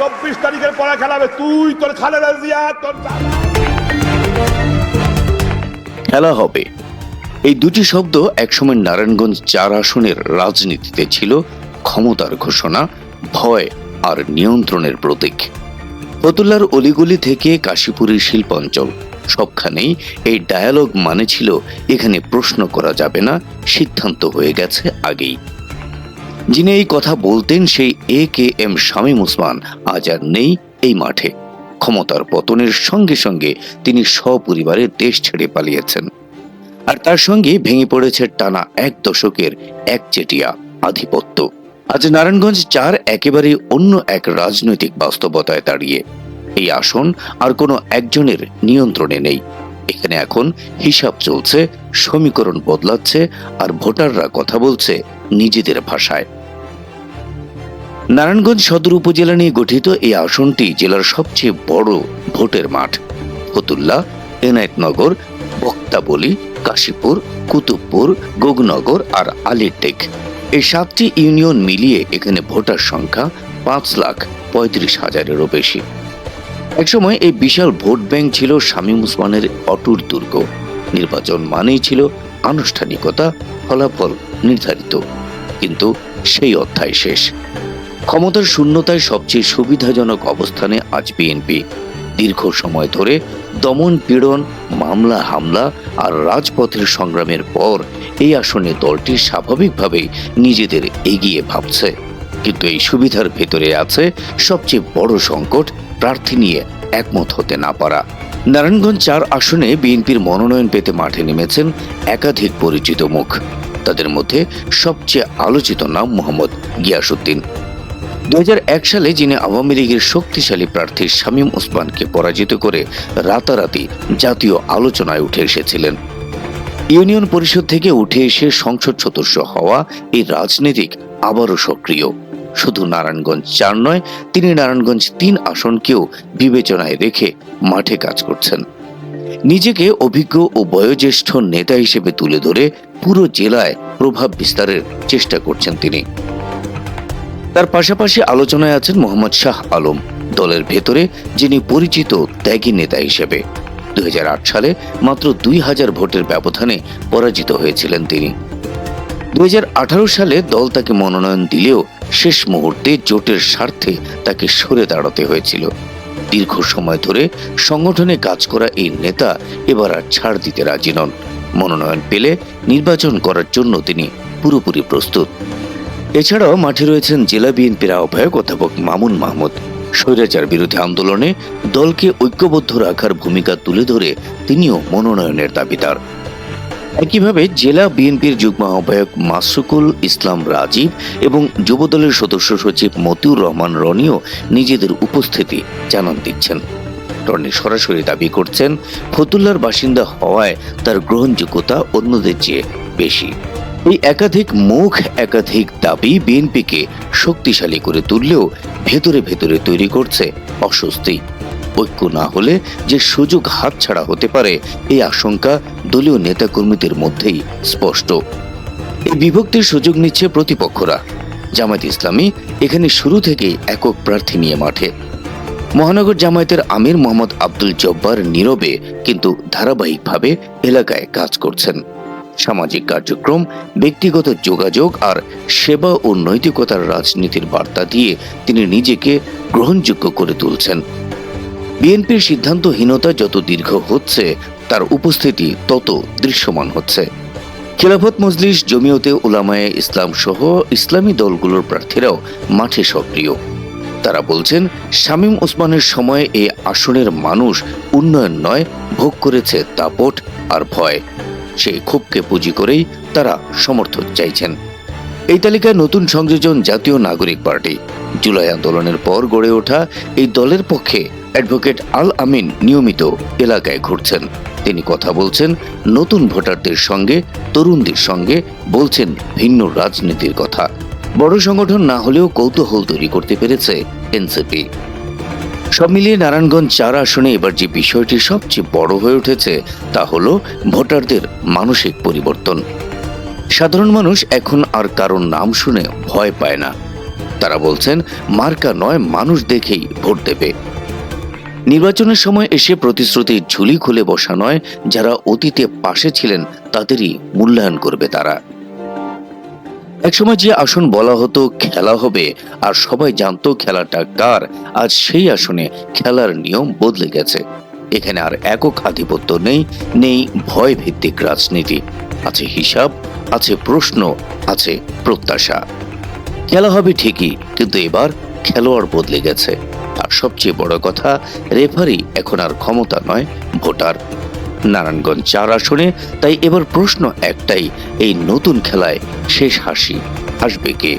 চব্বিশ তারিখের পরে খেলাবে। তুই তোর খালেদা জিয়া, তোর খেলা হবে। এই দুটি শব্দ একসময় নারায়ণগঞ্জ চার আসনের রাজনীতিতে ছিল ক্ষমতার ঘোষণা, ভয় আর নিয়ন্ত্রণের প্রতীক। ফতুল্লার অলিগলি থেকে কাশীপুরের শিল্পাঞ্চল। সবখানেই এই ডায়ালগ মানে ছিল, এখানে প্রশ্ন করা যাবে না, সিদ্ধান্ত হয়ে গেছে আগেই। যিনি এই কথা বলতেন সেই A K M Shamim Osman আজ আর নেই এই মাঠে। ক্ষমতার পতনের সঙ্গে সঙ্গে তিনি সপরিবারে দেশ ছেড়ে পালিয়েছেন। আর তার সঙ্গে ভেঙে পড়েছে টানা এক দশকের একচেটিয়া আধিপত্য। আজ নারায়ণগঞ্জ চার একেবারে অন্য এক রাজনৈতিক বাস্তবতায় দাঁড়িয়ে। এই আসন আর কোনো একজনের নিয়ন্ত্রণে নেই। এখানে এখন হিসাব চলছে, সমীকরণ বদলাচ্ছে আর ভোটাররা কথা বলছে নিজেদের ভাষায়। নারায়ণগঞ্জ সদর উপজেলা নিয়ে গঠিত এই আসনটি জেলার সবচেয়ে বড় ভোটের মাঠ। ফতুল্লা এনায়েতনগর, বক্তাবলী, কাশীপুর, কুতুবপুর, গোগনগর আর আলিরটেক। এই সাতটি ইউনিয়ন মিলিয়ে এখানে ভোটার সংখ্যা পাঁচ লাখ পঁয়ত্রিশ হাজারেরও বেশি। একসময় এই বিশাল ভোট ব্যাংক ছিল শামীম উসমানের অটুট দুর্গ। নির্বাচন মানেই ছিল আনুষ্ঠানিকতা, ফলাফল নির্ধারিত। কিন্তু সেই অধ্যায় শেষ। ক্ষমতার শূন্যতায় সবচেয়ে সুবিধাজনক অবস্থানে আজ বিএনপি। দীর্ঘ সময় ধরে দমন পীড়ন, মামলা, হামলা আর রাজপথের সংগ্রামের পর এই আসনে দলটি স্বাভাবিকভাবেই নিজেদের এগিয়ে ভাবছে। কিন্তু এই সুবিধার ভেতরে আছে সবচেয়ে বড় সংকট, প্রার্থী নিয়ে একমত হতে না পারা। নারায়ণগঞ্জ চার আসনে বিএনপির মনোনয়ন পেতে মাঠে নেমেছেন একাধিক পরিচিত মুখ। তাদের মধ্যে সবচেয়ে আলোচিত নাম মোহাম্মদ গিয়াসুদ্দিন দু হাজার এক সালে যিনি আওয়ামী লীগের শক্তিশালী প্রার্থী শামীম ওসমানকে পরাজিত করে রাতারাতি জাতীয় আলোচনায় উঠে এসেছিলেন। ইউনিয়ন পরিষদ থেকে উঠে এসে সংসদ সদস্য হওয়া এই রাজনীতিক আবারও সক্রিয়। শুধু নারায়ণগঞ্জ চার নয়, তিনি নারায়ণগঞ্জ তিন আসনকেও বিবেচনায় রেখে মাঠে কাজ করছেন। নিজেকে অভিজ্ঞ ও বয়োজ্যেষ্ঠ নেতা হিসেবে তুলে ধরে পুরো জেলায় প্রভাব বিস্তারের চেষ্টা করছেন তিনি। তার পাশাপাশি আলোচনায় আছেন মোহাম্মদ শাহ আলম, দলের ভেতরে যিনি পরিচিত ত্যাগী নেতা হিসেবে। দুই হাজার আট সালে মাত্র দুই হাজার ভোটের ব্যবধানে পরাজিত হয়েছিলেন তিনি। দু হাজার আঠারো সালে দল তাকে মনোনয়ন দিলেও শেষ মুহূর্তে জোটের স্বার্থে তাকে সরে দাঁড়াতে হয়েছিল। দীর্ঘ সময় ধরে সংগঠনে কাজ করা এই নেতা এবার আর ছাড় দিতে রাজি নন। মনোনয়ন পেলে নির্বাচন করার জন্য তিনি পুরোপুরি প্রস্তুত। এছাড়াও মাঠে রয়েছেন জেলা বিএনপির আহ্বায়ক অধ্যাপক মামুন মাহমুদ। স্বৈরাচার বিরোধী আন্দোলনে দলকে ঐক্যবদ্ধ রাখার ভূমিকা তুলে ধরে তিনিও মনোনয়নের দাবিদার। একইভাবে জেলা বিএনপির যুগ্ম আহ্বায়ক মাসুকুল ইসলাম রাজীব এবং যুবদলের সদস্য সচিব মতিউর রহমান রনিও নিজেদের উপস্থিতি জানান দিচ্ছেন। রনি সরাসরি দাবি করছেন, ফতুল্লার বাসিন্দা হওয়ায় তার গ্রহণযোগ্যতা অন্যদের চেয়ে বেশি। এই একাধিক মুখ, একাধিক দাবি বিএনপিকে শক্তিশালী করে তুললেও ভেতরে ভেতরে তৈরি করছে অস্বস্তি। ঐক্য না হলে যে সুযোগ হাতছাড়া হতে পারে, এই আশঙ্কা দলীয় নেতাকর্মীদের মধ্যেই স্পষ্ট। এই বিভক্তির সুযোগ নিচ্ছে প্রতিপক্ষরা। জামায়াত ইসলামী এখানে শুরু থেকেই একক প্রার্থী নিয়ে মাঠে। মহানগর জামায়াতের আমির মোহাম্মদ আব্দুল জব্বার নীরবে কিন্তু ধারাবাহিকভাবে এলাকায় কাজ করছেন। সামাজিক কার্যক্রম, ব্যক্তিগত যোগাযোগ আর সেবা ও নৈতিকতার রাজনীতির বার্তা দিয়ে তিনি নিজেকে গ্রহণযোগ্য করে তুলছেন। বিএনপির সিদ্ধান্তহীনতা যত দীর্ঘ হচ্ছে, তার উপস্থিতি তত দৃশ্যমান হচ্ছে। খেলাফত মজলিস জমিয়তে উলামায়ে ইসলাম সহ ইসলামী দলগুলোর প্রার্থীরাও মাঠে সক্রিয়। তারা বলছেন, শামীম ওসমানের সময়ে এই আসনের মানুষ উন্নয়ন নয়, ভোগ করেছে তাপট আর ভয়। সেই ক্ষোভকে পুঁজি করেই তারা সমর্থন চাইছেন। এই তালিকায় নতুন সংযোজন জাতীয় নাগরিক পার্টি। জুলাই আন্দোলনের পর গড়ে ওঠা এই দলের পক্ষে অ্যাডভোকেট আল আমিন নিয়মিত এলাকায় ঘুরছেন। তিনি কথা বলছেন, নতুন ভোটারদের সঙ্গে, তরুণদের সঙ্গে বলছেন ভিন্ন রাজনীতির কথা। বড় সংগঠন না হলেও কৌতূহল তৈরি করতে পেরেছে এনসিপি। সব মিলিয়ে নারায়ণগঞ্জ চার আসনে এবার যে বিষয়টি সবচেয়ে বড় হয়ে উঠেছে, তা হল ভোটারদের মানসিক পরিবর্তন। সাধারণ মানুষ এখন আর কারোর নাম শুনে ভয় পায় না। তারা বলছেন, মার্কা নয়, মানুষ দেখেই ভোট দেবে। নির্বাচনের সময় এসে প্রতিশ্রুতির ঝুলি খুলে বসা নয়, যারা অতীতে পাশে ছিলেন, তাদেরই মূল্যায়ন করবে তারা। একসময় যে আসন বলা হতো খেলা হবে, আর সবাই জানতো খেলাটা কার, আজ সেই আসনে খেলার নিয়ম বদলে গেছে। এখানে আর একক আধিপত্য নেই নেই ভয় ভিত্তিক রাজনীতি। আছে হিসাব, আছে প্রশ্ন, আছে প্রত্যাশা। খেলা হবে ঠিকই, কিন্তু এবার খেলোয়াড় বদলে গেছে। আর সবচেয়ে বড় কথা, রেফারি এখন আর ক্ষমতা নয়, ভোটার। নারায়ণগঞ্জ চার আসনে। তাই এবার প্রশ্ন একটাই এই নতুন খেলায় শেষ হাসি আসবে কে?